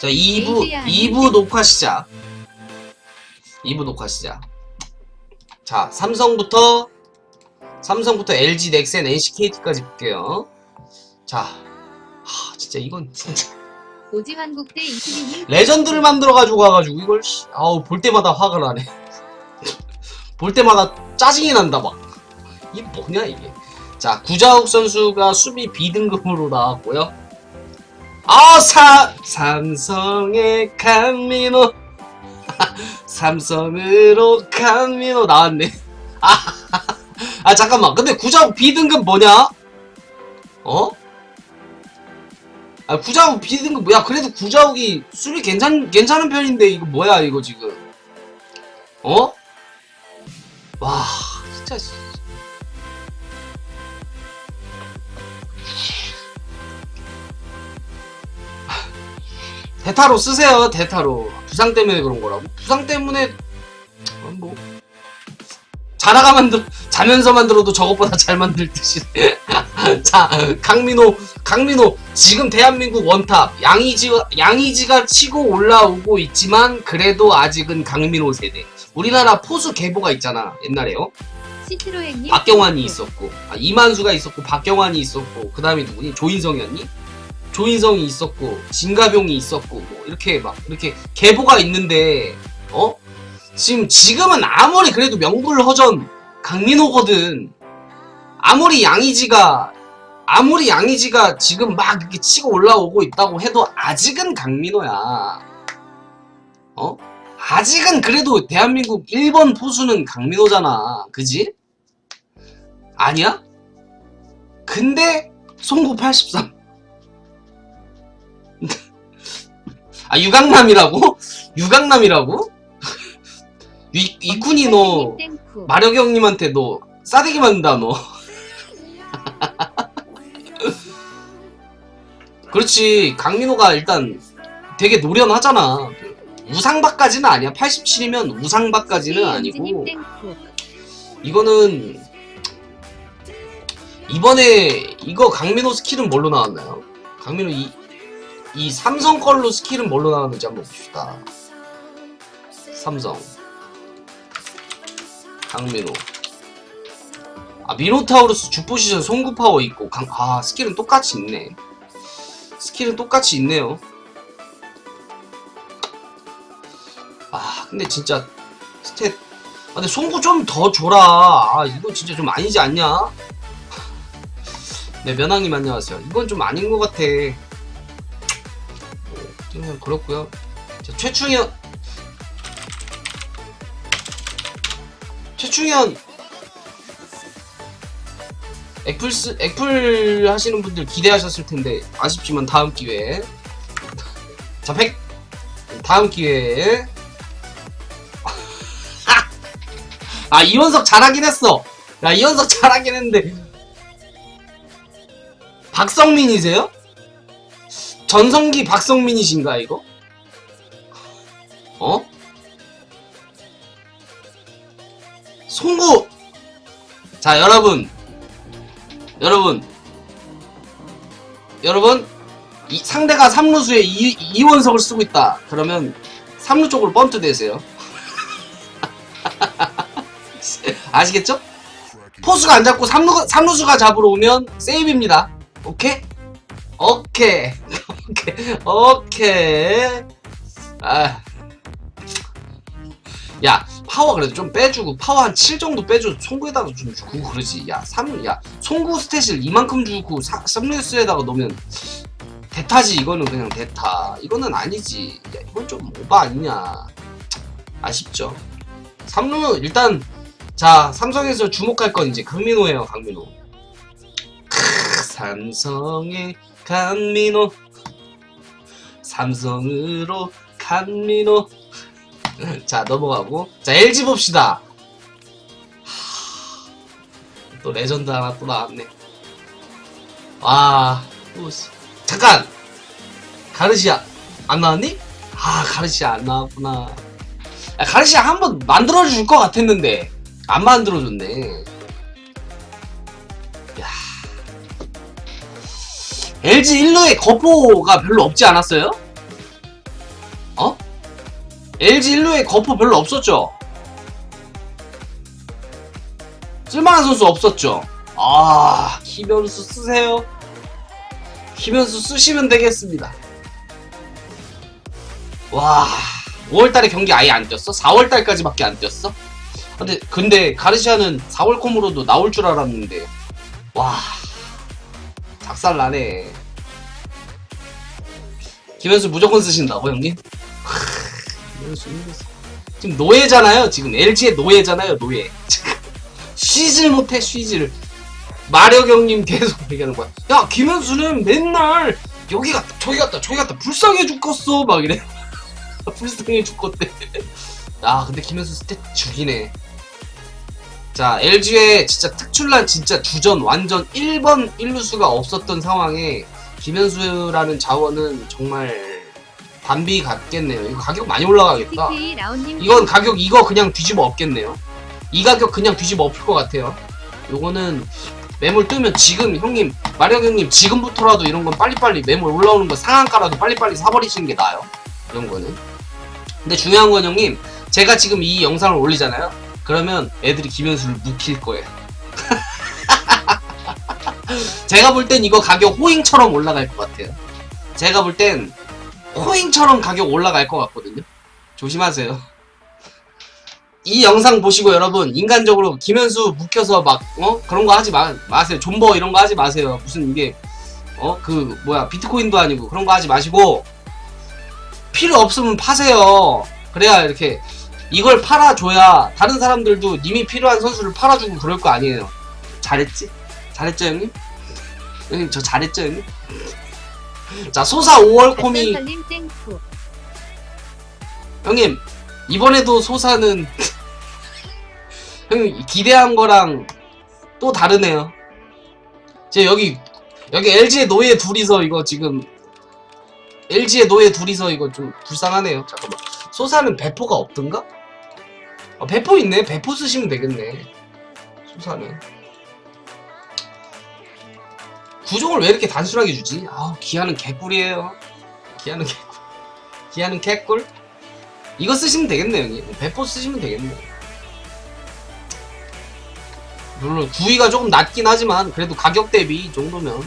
자 2부 LG 아닌 2부 녹화 시작. 2부 녹화 시작. 자 삼성부터 삼성부터 LG 넥센 NC KT까지 볼게요. 자 하, 진짜 이건 진짜 오지환국대 22님 레전드를 만들어 가지고 와가지고 이걸 씨, 아우 볼 때마다 화가 나네. 볼 때마다 짜증이 난다 막. 이게 뭐냐 이게. 자 구자욱 선수가 수비 B등급으로 나왔고요 아사 삼성의 강민호. 삼성으로 강민호 나왔네. 아, 아 잠깐만. 근데 구자욱 B등급 뭐냐? 어? 아 구자욱 B등급 뭐야 그래도 구자욱이 수비 괜찮 괜찮은 편인데 이거 뭐야 이거 지금? 어? 와 진짜 대타로 쓰세요. 대타로. 부상 때문에 그런 거라고. 부상 때문에 어, 뭐 자다가 만들 자면서 만들어도 저것보다 잘 만들 듯이. 자 강민호 강민호. 지금 대한민국 원탑. 양이지 양이지가 치고 올라오고 있지만 그래도 아직은 강민호 세대. 우리나라 포수 계보가 있잖아. 옛날에요. 시트로행님? 박경환이 있었고. 아, 이만수가 있었고 박경환이 있었고. 그 다음에 누구니? 조인성이었니? 조인성이 있었고 진가병이 있었고 뭐 이렇게 막 이렇게 계보가 있는데 어 지금 지금은 아무리 그래도 명불허전 강민호거든 아무리 양이지가 아무리 양이지가 지금 막 이렇게 치고 올라오고 있다고 해도 아직은 강민호야 어 아직은 그래도 대한민국 1번 포수는 강민호잖아 그지? 아니야? 근데 송구 83. 아 유강남이라고? 유강남이라고? 이, 이쿤이 너 마력 형님한테 너 싸대기 맞는다 너. 그렇지 강민호가 일단 되게 노련하잖아. 우상박까지는 아니야. 87이면 우상박까지는 아니고 이거는 이번에 이거 강민호 스킬은 뭘로 나왔나요? 강민호 이, 이 삼성 걸로 스킬은 뭘로 나왔는지 한번 봅시다. 삼성 강민호 아 미노타우루스 주포지션 송구 파워 있고 강, 아 스킬은 똑같이 있네. 스킬은 똑같이 있네요. 아 근데 진짜 스탯 아, 근데 송구 좀 더 줘라. 아, 이거 진짜 좀 아니지 않냐? 네, 면왕님 안녕하세요. 이건 좀 아닌 것 같아. 뭐, 그냥 그렇고요. 자, 최충현. 최충현. 애플스, 애플 하시는 분들 기대하셨을 텐데, 아쉽지만 다음 기회에. 자, 100. 다음 기회에. 아 이원석 잘하긴 했어. 야 이원석 잘하긴 했는데 박성민이세요? 전성기 박성민이신가 이거? 어? 송구 자 여러분 여러분 여러분 이, 상대가 3루수에 이, 이원석을 쓰고 있다 그러면 3루 쪽으로 번트 대세요 아시겠죠? 포수가 안 잡고 3루, 3루수가 잡으러 오면 세이브입니다. 오케이? 오케이. 오케이. 오케이. 아. 야, 파워 그래도 좀 빼주고, 파워 한 7 정도 빼줘. 송구에다가 좀 주고, 그러지. 야, 3, 야, 송구 스탯을 이만큼 주고, 3루수에다가 넣으면, 대타지, 이거는 그냥 대타. 이거는 아니지. 야, 이건 좀 오바 아니냐. 아쉽죠. 3루, 일단, 자, 삼성에서 주목할 건 이제 강민호예요, 강민호. 크, 삼성의 강민호. 삼성으로 강민호. 자, 넘어가고. 자, LG 봅시다. 하, 또 레전드 하나 또 나왔네. 와. 잠깐! 가르시아, 안 나왔니? 아, 가르시아 안 나왔구나. 야, 가르시아 한 번 만들어줄 것 같았는데. 안 만들어줬네. 야. LG 1루에 거포가 별로 없지 않았어요? 어? LG 1루에 거포 별로 없었죠? 쓸만한 선수 없었죠? 아, 김현수 쓰세요. 김현수 쓰시면 되겠습니다. 와, 5월달에 경기 아예 안 뛰었어? 4월달까지밖에 안 뛰었어? 근데 근데 가르시아는 4월 콤으로도 나올 줄 알았는데 와 작살 나네. 김현수 무조건 쓰신다고 형님? 힘들었어. 지금 노예잖아요. 지금 LG의 노예잖아요. 노예. 쉬질 못해. 마력 형님 계속 얘기하는 거야. 야 김현수는 맨날 여기 갔다 저기 갔다 저기 갔다 불쌍해 죽겠어 막 이래. 불쌍해 죽겠대. 아 근데 김현수 스탯 죽이네. 자 LG의 진짜 특출난 진짜 주전 완전 1번 1루수가 없었던 상황에 김현수라는 자원은 정말 단비 같겠네요. 이거 가격 많이 올라가겠다. TK 이건 가격 이거 그냥 뒤집어 엎겠네요. 이 가격 그냥 뒤집어 엎을 것 같아요. 요거는 매물 뜨면 지금 형님 마력 형님 지금부터라도 이런 건 빨리빨리 매물 올라오는 거 상한가라도 빨리빨리 사버리시는 게 나아요. 이런 거는. 근데 중요한 건 형님 제가 지금 이 영상을 올리잖아요. 그러면 애들이 김현수를 묵힐 거예요. 제가 볼 땐 이거 가격 호잉처럼 올라갈 것 같아요. 제가 볼 땐 호잉처럼 가격 올라갈 것 같거든요. 조심하세요. 이 영상 보시고 여러분 인간적으로 김현수 묵혀서 막 어 그런 거 하지 마, 마세요. 존버 이런 거 하지 마세요. 무슨 이게 어 그 뭐야 비트코인도 아니고 그런 거 하지 마시고 필요 없으면 파세요. 그래야 이렇게 이걸 팔아줘야 다른 사람들도 님이 필요한 선수를 팔아주고 그럴 거 아니에요. 잘했지? 잘했죠 형님? 형님 저 잘했죠 형님? 자 소사 5월 코미 설님 땡쿠 형님 이번에도 소사는 형님 기대한 거랑 또 다르네요. 제 여기 여기 LG의 노예 둘이서 이거 지금 LG의 노예 둘이서 이거 좀 불쌍하네요. 잠깐만 소사는 배포가 없던가? 아, 배포 있네. 배포 쓰시면 되겠네. 소사는 구종을 왜 이렇게 단순하게 주지? 아 기아는 개꿀이에요. 기아는 개꿀. 기아는 개꿀. 이거 쓰시면 되겠네 형님 배포 쓰시면 되겠네 물론 구위가 조금 낮긴 하지만 그래도 가격 대비 이 정도면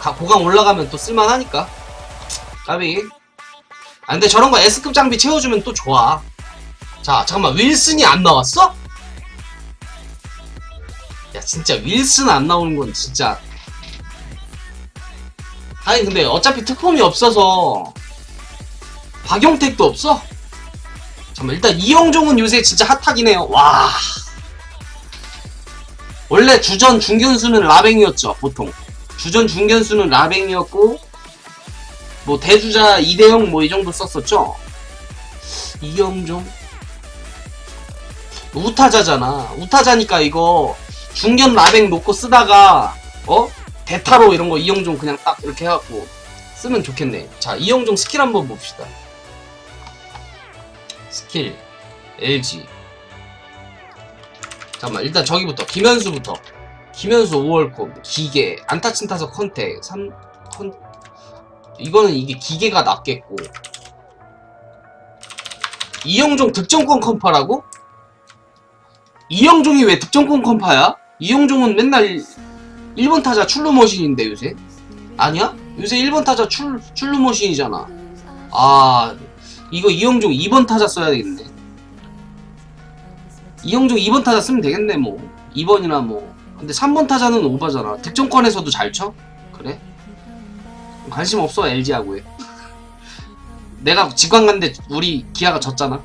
가, 보강 올라가면 또 쓸만하니까 까비 아 근데 저런 거 S급 장비 채워주면 또 좋아 자 잠깐만 윌슨이 안 나왔어? 야 진짜 윌슨 안 나오는 건 진짜 아니 근데 어차피 특품이 없어서 박용택도 없어? 잠깐만 일단 이영종은 요새 진짜 핫하긴 해요. 와. 원래 주전 중견수는 라뱅이었죠 보통. 주전 중견수는 라뱅이었고 뭐 대주자 이대형 뭐이 정도 썼었죠? 이영종? 우타자잖아. 우타자니까 이거 중견 라뱅 놓고 쓰다가 어? 대타로 이런 거 이영종 그냥 딱 이렇게 해갖고 쓰면 좋겠네. 자 이영종 스킬 한번 봅시다. 스킬 LG 잠깐만 일단 저기부터 김현수부터. 김현수 5월콤 기계 안타친 타석 컨택 3 컨... 이거는 이게 기계가 낫겠고. 이영종 득점권 컴파라고? 이영종이 왜 득점권 컴파야? 이영종은 맨날 1번 타자 출루머신인데 요새? 아니야? 요새 1번 타자 출, 출루머신이잖아 아 이거 이영종 2번 타자 써야 되겠네. 이영종 2번 타자 쓰면 되겠네 뭐. 2번이나 뭐. 근데 3번 타자는 오바잖아. 득점권에서도 잘 쳐? 그래? 관심 없어 LG하고에. 내가 직관 갔는데 우리 기아가 졌잖아.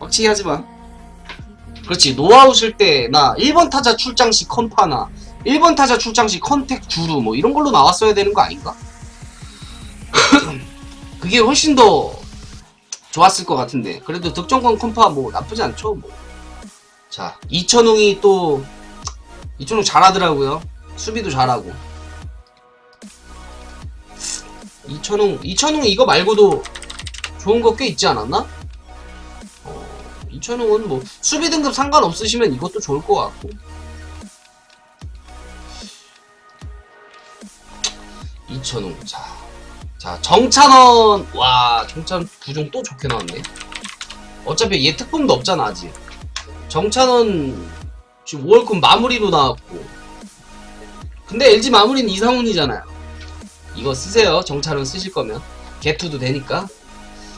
빡치게 하지 마. 그렇지 노아웃일 때 나 1번 타자 출장 시 컨파나 1번 타자 출장 시 컨택 주루 뭐 이런 걸로 나왔어야 되는 거 아닌가? 그게 훨씬 더 좋았을 것 같은데 그래도 득점권 컴파 뭐 나쁘지 않죠 뭐. 자 이천웅이 또 이천웅 잘하더라고요 수비도 잘하고 이천웅 이천웅 이거 말고도 좋은 거 꽤 있지 않았나? 어, 이천웅은 뭐 수비 등급 상관없으시면 이것도 좋을 것 같고 이천웅. 자자 정찬원. 와 정찬 부종 또 좋게 나왔네. 어차피 얘 특품도 없잖아 아직. 정찬원 지금 5월급 마무리로 나왔고. 근데 LG 마무리는 이상훈이잖아요. 이거 쓰세요. 정찬원 쓰실 거면. 개투도 되니까.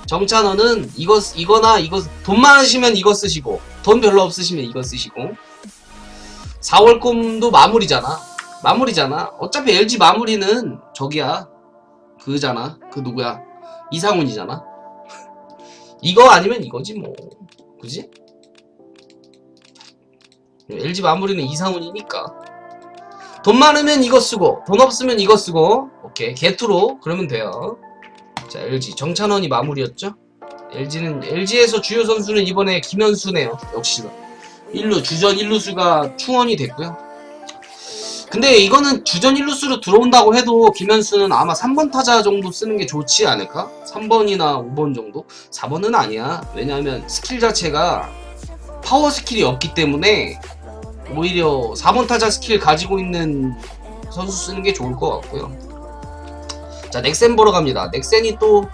정찬원은 이거 이거나 이거 돈 많으시면 이거 쓰시고 돈 별로 없으시면 이거 쓰시고. 4월 꿈도 마무리잖아 마무리잖아. 어차피 LG 마무리는 저기야. 그잖아. 그 누구야? 이상훈이잖아. 이거 아니면 이거지 뭐. 그지? LG 마무리는 이상훈이니까. 돈 많으면 이거 쓰고 돈 없으면 이거 쓰고. 오케이. 개투로 그러면 돼요. 자 LG 정찬원이 마무리였죠? LG는 LG에서 주요 선수는 이번에 김현수네요. 역시나. 1루 주전 1루수가 충원이 됐고요 근데 이거는 주전 1루수로 들어온다고 해도 김현수는 아마 3번 타자 정도 쓰는 게 좋지 않을까? 3번이나 5번 정도? 4번은 아니야 왜냐하면 스킬 자체가 파워 스킬이 없기 때문에 오히려 4번 타자 스킬 가지고 있는 선수 쓰는 게 좋을 것 같고요 자 넥센 보러 갑니다 넥센이 또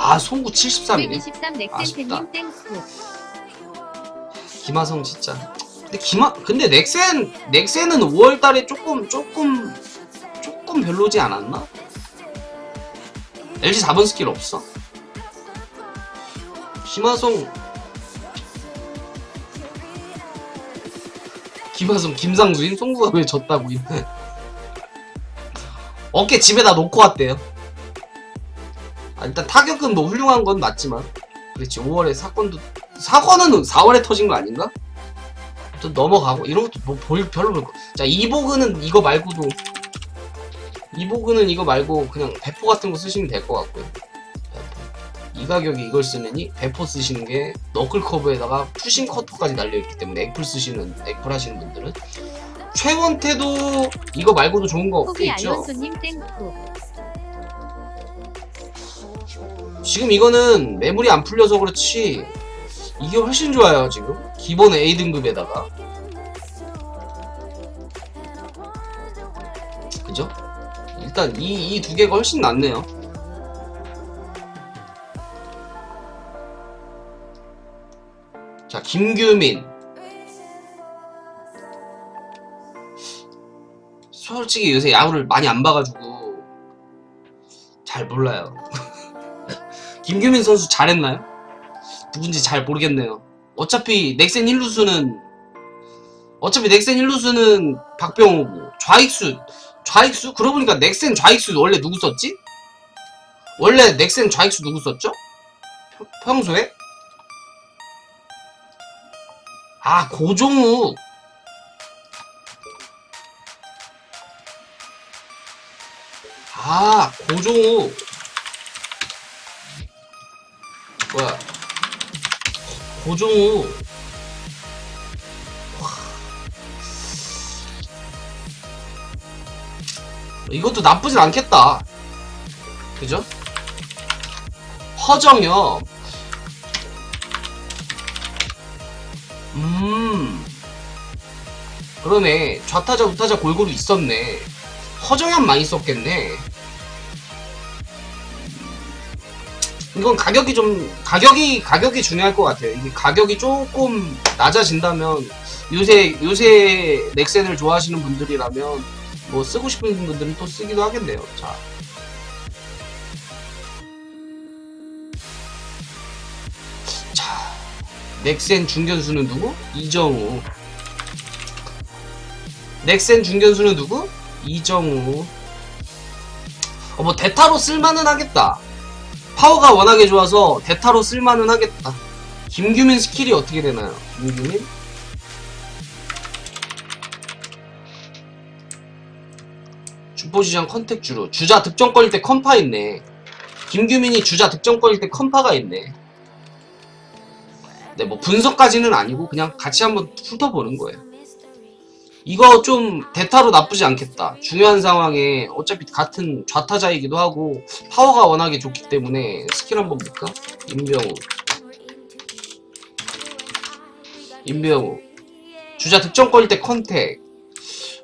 아, 송구 73이네. 123 아쉽다. 김하성 진짜. 근데 김하 근데 넥센 넥센은 5월 달에 조금 조금 조금 별로지 않았나? LG 4번 스킬 없어? 김하성 김하성 김상수인 송구가 왜 졌다고 있네. 어깨 집에다 놓고 왔대요. 아, 일단 타격은 뭐 훌륭한 건 맞지만 그렇지 5월에 사건도 사건은 4월에 터진 거 아닌가? 좀 넘어가고 이런 것도 뭐 볼, 별로 볼 거. 자 이보그는 이거 말고도 이보그는 이거 말고 그냥 배포 같은 거 쓰시면 될 것 같고요. 이 가격에 이걸 쓰느니 배포 쓰시는 게 너클 커브에다가 푸싱 커터까지 달려 있기 때문에 액풀 쓰시는 액풀 하시는 분들은 최원태도 이거 말고도 좋은 거. 알론소님 땡스. 지금 이거는 매물이 안 풀려서 그렇지 이게 훨씬 좋아요 지금. 기본 A 등급에다가. 그죠? 일단 이 이 두 개가 훨씬 낫네요. 자 김규민. 솔직히 요새 야구를 많이 안 봐가지고 잘 몰라요. 김규민 선수 잘했나요? 누군지 잘 모르겠네요. 어차피 넥센 1루수는 어차피 넥센 1루수는 박병호고 좌익수 좌익수 그러고 보니까 넥센 좌익수 원래 누구 썼지? 원래 넥센 좌익수 누구 썼죠? 평- 평소에? 아 고종욱 아 고종욱 뭐야 고종우 와. 이것도 나쁘진 않겠다. 그죠? 허정엽. 음. 그러네. 좌타자 우타자 골고루 있었네. 허정엽 많이 썼겠네 이건 가격이 좀 가격이 가격이 중요할 것 같아요. 이게 가격이 조금 낮아진다면 요새 요새 넥센을 좋아하시는 분들이라면 뭐 쓰고 싶은 분들은 또 쓰기도 하겠네요. 자. 자. 넥센 중견수는 누구? 이정우. 넥센 중견수는 누구? 이정우. 어, 뭐 대타로 쓸만은 하겠다. 파워가 워낙에 좋아서 대타로 쓸만은 하겠다. 김규민 스킬이 어떻게 되나요? 김규민? 주포지션 컨택 주로 주자 득점 걸릴 때 컴파 있네. 김규민이 주자 득점 걸릴 때 컴파가 있네. 네, 뭐 분석까지는 아니고 그냥 같이 한번 훑어보는 거예요. 이거 좀 대타로 나쁘지 않겠다. 중요한 상황에 어차피 같은 좌타자이기도 하고 파워가 워낙에 좋기 때문에 스킬 한번 볼까? 임병우 임병우 주자 득점 걸릴 때 컨택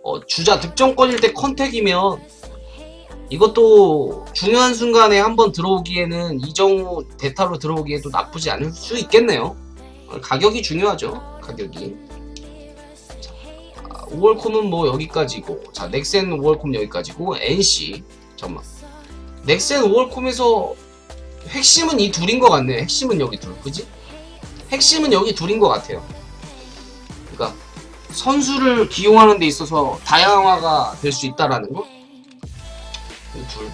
어, 주자 득점 걸릴 때 컨택이면 이것도 중요한 순간에 한번 들어오기에는 이정우 대타로 들어오기에도 나쁘지 않을 수 있겠네요. 어, 가격이 중요하죠. 가격이. 자, 5월콤은 뭐 여기까지고, 자 넥센 5월콤 여기까지고, NC 잠깐만. 넥센 5월콤에서 핵심은 이 둘인 것 같네. 핵심은 여기 둘, 그지? 핵심은 여기 둘인 것 같아요. 그러니까 선수를 기용하는 데 있어서 다양화가 될 수 있다라는 거? 이 둘.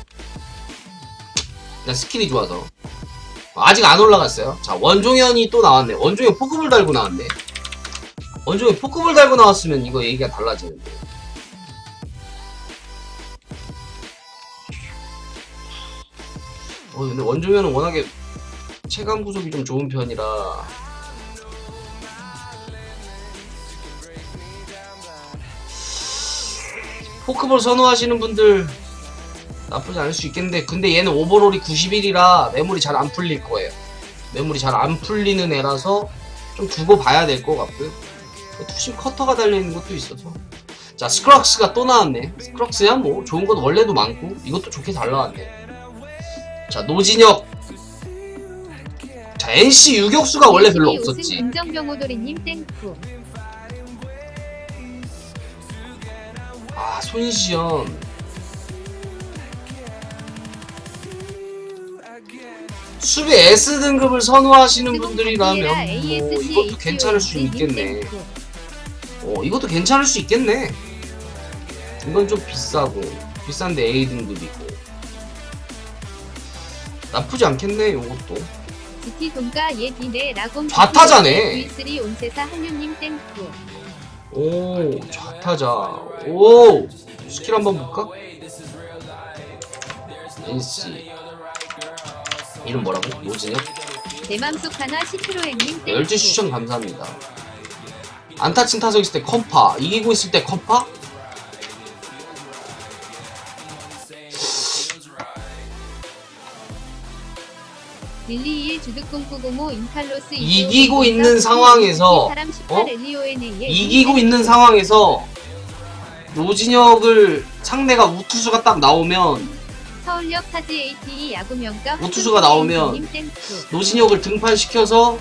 그냥 스킬이 좋아서. 아직 안 올라갔어요. 자, 원종현이 또 나왔네. 원종현 포크볼 달고 나왔네. 원종현 포크볼 달고 나왔으면 이거 얘기가 달라지는데. 어, 근데 원종현은 워낙에 체감 구속이 좀 좋은 편이라. 포크볼 선호하시는 분들 나쁘지 않을 수 있겠는데 근데 얘는 오버롤이 91이라 매물이 잘안 풀릴 거예요. 매물이 잘안 풀리는 애라서 좀 두고 봐야 될 것 같고요 투심 커터가 달려있는 것도 있어서. 자 스크럭스가 또 나왔네. 스크럭스야 뭐. 좋은 건 원래도 많고 이것도 좋게 잘 나왔네. 자 노진혁. 자 NC 유격수가 원래 별로 없었지. 긍정병호도리님. 아 손시현. 수비 S 등급을 선호하시는 분들이라면 뭐 이것도 괜찮을 수 있겠네. 어 이것도 괜찮을 수 있겠네. 이건 좀 비싸고 비싼데 A 등급이고 나쁘지 않겠네 요것도. GT 돈가 예디네 라곰 좌타자네. V3 온세사 한류님 땡큐. 오 좌타자 오 스킬 한번 볼까? NC 이름 뭐라고? 노진혁? 내 맘속 하나 시트로행님 땡큐. 12 추천 감사합니다 안타친 타석 있을 때 컴파 이기고 있을 때 컴파? 릴리일 주득공구공호 인칼로스 이기고 있는 상황에서, 사람 18 어? 이기고 있는 상황에서 노진혁을 상대가 우투수가 딱 나오면 서울역 타지 ATE 야구 명가 우투수가 나오면. 노진혁을 등판시켜서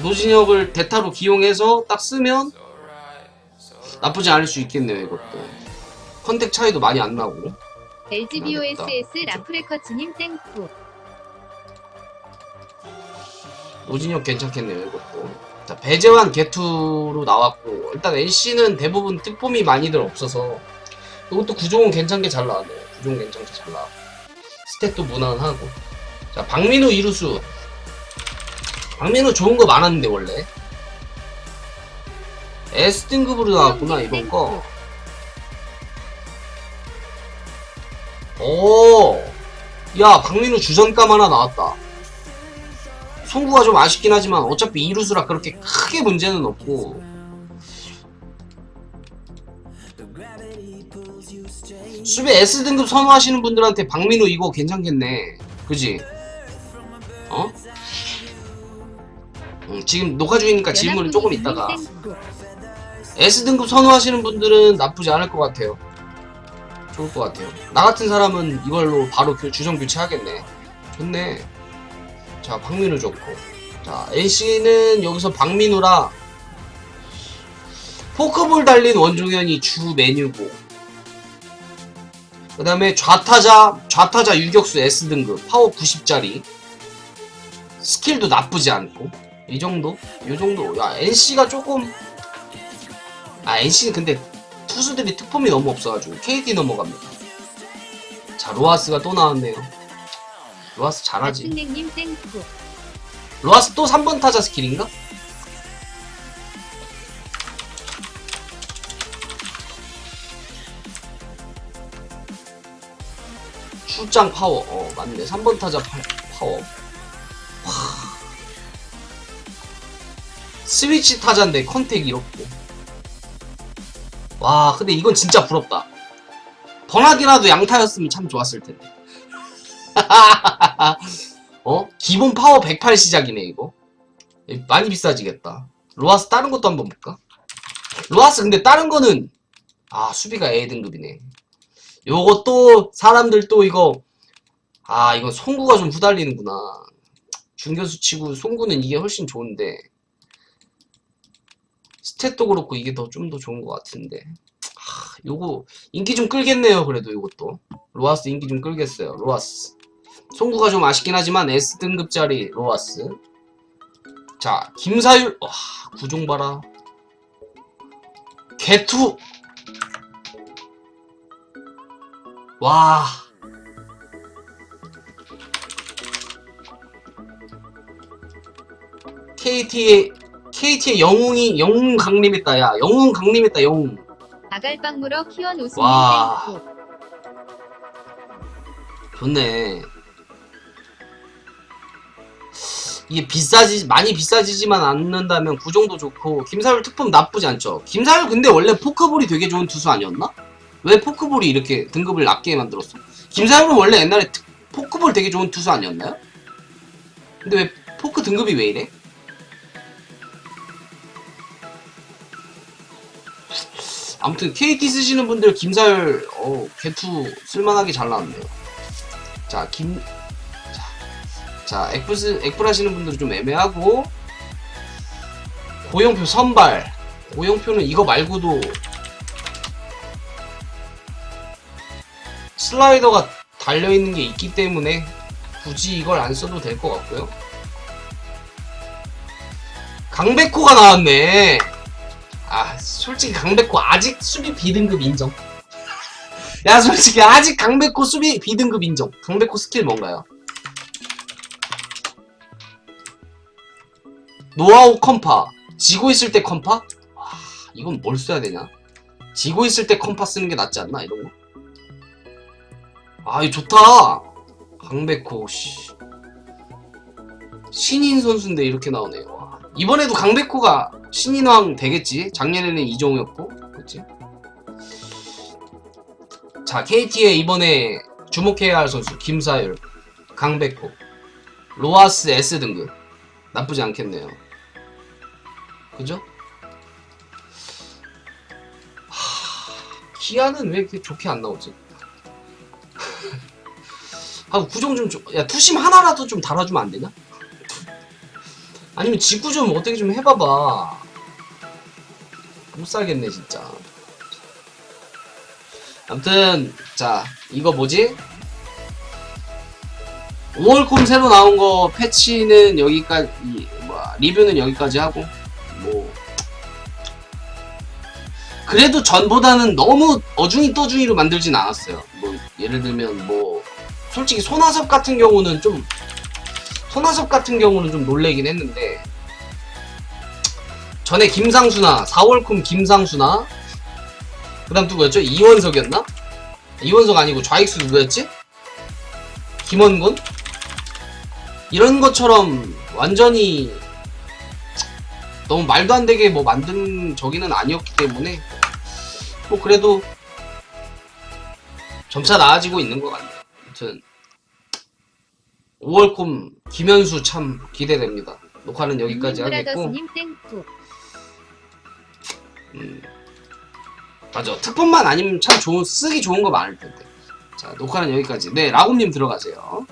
노진혁을 대타로 기용해서 딱 쓰면 나쁘지 않을 수 있겠네요 이것도. 컨택 차이도 많이 안 나고. LGBOSS 라프레커치님 땡큐. 노진혁 괜찮겠네요 이것도. 자 배재환 개투로 나왔고 일단 NC는 대부분 특폼이 많이들 없어서 이것도 구종은 괜찮게 잘 나왔네요. 구종 괜찮게 잘 나왔고. 스탯도 무난하고. 자 박민우 이루수 박민우 좋은 거 많았는데 원래 S등급으로 나왔구나 이번 거 오, 야, 박민우 주전감 하나 나왔다. 송구가 좀 아쉽긴 하지만 어차피 이루수라 그렇게 크게 문제는 없고. 수비 S등급 선호하시는 분들한테 박민우 이거 괜찮겠네. 그지? 어? 음, 지금 녹화 중이니까 질문은 조금 있다가. S등급 선호하시는 분들은 나쁘지 않을 것 같아요. 좋을 것 같아요. 나 같은 사람은 이걸로 바로 교- 주전 교체하겠네. 좋네. 자, 박민우 좋고. 자, NC는 여기서 박민우라 포크볼 달린 원종현이 주 메뉴고. 그 다음에 좌타자, 좌타자 유격수 S등급, 파워 90짜리. 스킬도 나쁘지 않고. 이 정도? 이 정도. 야, NC가 조금 아 NC는 근데 투수들이 특폼이 너무 없어가지고 KD 넘어갑니다. 자 로하스가 또 나왔네요. 로하스 잘하지. 땡큐. 로하스 또 3번 타자 스킬인가? 출장 파워 어 맞네 3번 타자 파, 파워 스위치 타자인데 컨택 이렇고. 와 근데 이건 진짜 부럽다. 번학이라도 양타였으면 참 좋았을 텐데. 어? 기본 파워 108 시작이네 이거. 많이 비싸지겠다. 로하스 다른 것도 한번 볼까? 로하스 근데 다른 거는 아 수비가 A 등급이네. 요거 또 사람들 또 이거 아 이거 송구가 좀 후달리는구나. 중견수 치고 송구는 이게 훨씬 좋은데 스탯도 그렇고 이게 더 좀 더 좋은 것 같은데. 하, 요거 인기 좀 끌겠네요 그래도 요것도. 로아스 인기 좀 끌겠어요 로아스. 송구가 좀 아쉽긴 하지만 S등급짜리 로아스. 자 김사율 와 구종 봐라. 개투! 와. KT의 KT의 영웅이 영웅 강림했다 야 영웅 강림했다 영웅 아갈빵 물어 키원 우수님 와. 땡큐. 좋네 이게 비싸지 많이 비싸지지만 않는다면 그 정도 좋고 김사율 특품 나쁘지 않죠 김사율 근데 원래 포크볼이 되게 좋은 투수 아니었나? 왜 포크볼이 이렇게 등급을 낮게 만들었어? 김사율은 원래 옛날에 특- 포크볼 되게 좋은 투수 아니었나요? 근데 왜 포크 등급이 왜 이래? 아무튼 KT 쓰시는 분들 김사율 어 개투 쓸만하게 잘 나왔네요. 자, 김 자, 자 액불 쓰 액불 하시는 분들은 좀 애매하고 고용표 선발 고용표는 이거 말고도 슬라이더가 달려 있는 게 있기 때문에 굳이 이걸 안 써도 될 것 같고요. 강백호가 나왔네. 아, 솔직히 강백호 아직 수비 B등급 인정. 야, 솔직히 아직 강백호 수비 B등급 인정. 강백호 스킬 뭔가요? 노하우 컴파. 지고 있을 때 컴파? 와, 이건 뭘 써야 되냐? 지고 있을 때 컴파 쓰는 게 낫지 않나? 이런 거? 아, 이거 좋다. 강백호, 씨. 신인 선수인데 이렇게 나오네요. 와. 이번에도 강백호가 신인왕 되겠지. 작년에는 이종우였고, 그렇지? 자, KT의 이번에 주목해야 할 선수 김사율, 강백호, 로아스 S 등급 나쁘지 않겠네요. 그죠? 하, 기아는 왜 이렇게 좋게 안 나오지? 아, 구종 좀, 좀- 야, 투심 하나라도 좀 달아주면 안 되냐? 아니면 직구 좀 어떻게 좀 해봐봐. 못 살겠네, 진짜. 아무튼, 자, 이거 뭐지? 5월콤 새로 나온 거 패치는 여기까지, 이, 뭐야, 리뷰는 여기까지 하고, 뭐. 그래도 전보다는 너무 어중이 떠중이로 만들진 않았어요. 뭐, 예를 들면, 뭐, 솔직히 손아섭 같은 경우는 좀, 손아섭 같은 경우는 좀 놀래긴 했는데, 전에 김상수나, 4월콤 김상수나, 그 다음 누구였죠? 이원석이었나? 이원석 아니고 좌익수 누구였지? 김원곤? 이런 것처럼 완전히 너무 말도 안 되게 뭐 만든 저기는 아니었기 때문에 뭐 그래도 점차 나아지고 있는 것 같네요. 아무튼 5월콤 김현수 참 기대됩니다. 녹화는 여기까지 하겠고. 음. 맞아. 특본만 아니면 참 좋은, 쓰기 좋은 거 많을 텐데. 자, 녹화는 여기까지. 네, 라곰님 들어가세요.